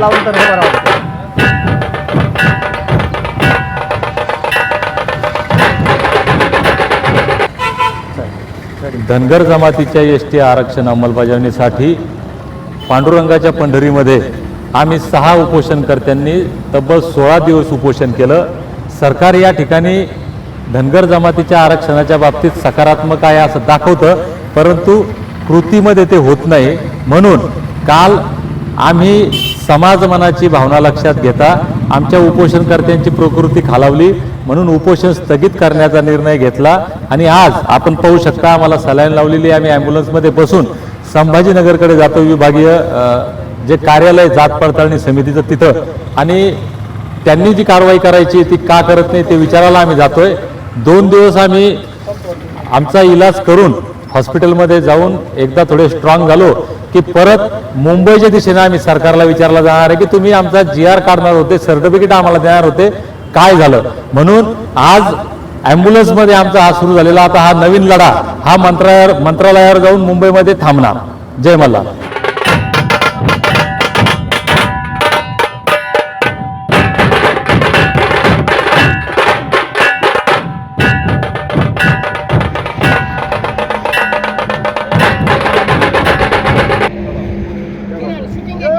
लावून तर हे धनगर जमातीच्या एस टी आरक्षण अंमलबजावणीसाठी पांडुरंगाच्या पंढरीमध्ये आम्ही सहा उपोषणकर्त्यांनी तब्बल सोळा दिवस उपोषण केलं. सरकार या ठिकाणी धनगर जमातीच्या आरक्षणाच्या बाबतीत सकारात्मक आहे असं दाखवतं परंतु कृतीमध्ये ते होत नाही. म्हणून काल आम्ही समाज मनाची भावना लक्षात घेता आमच्या उपोषणकर्त्यांची प्रकृती खालावली म्हणून उपोषण स्थगित करण्याचा निर्णय घेतला आणि आज आपण पाहू शकता आम्हाला सलाईन लावलेली आम्ही ॲम्ब्युलन्समध्ये बसून संभाजीनगरकडे जातो विभागीय जे कार्यालय जात पडताळणी समितीचं तिथं. आणि त्यांनी जी कारवाई करायची ती का करत नाही ते विचारायला आम्ही जातोय. दोन दिवस आम्ही आमचा इलाज करून हॉस्पिटलमध्ये जाऊन एकदा थोडे स्ट्रॉंग झालो की परत मुंबईच्या दिशेने आम्ही सरकारला विचारला जाणार आहे की तुम्ही आमचा जी आर काढणार होते सर्टिफिकेट आम्हाला देणार होते काय झालं? म्हणून आज ॲम्ब्युलन्समध्ये आमचा हा सुरू झालेला आता हा नवीन लढा हा मंत्रालयावर मंत्रालयावर जाऊन मुंबईमध्ये थांबणार. जय मल्हार.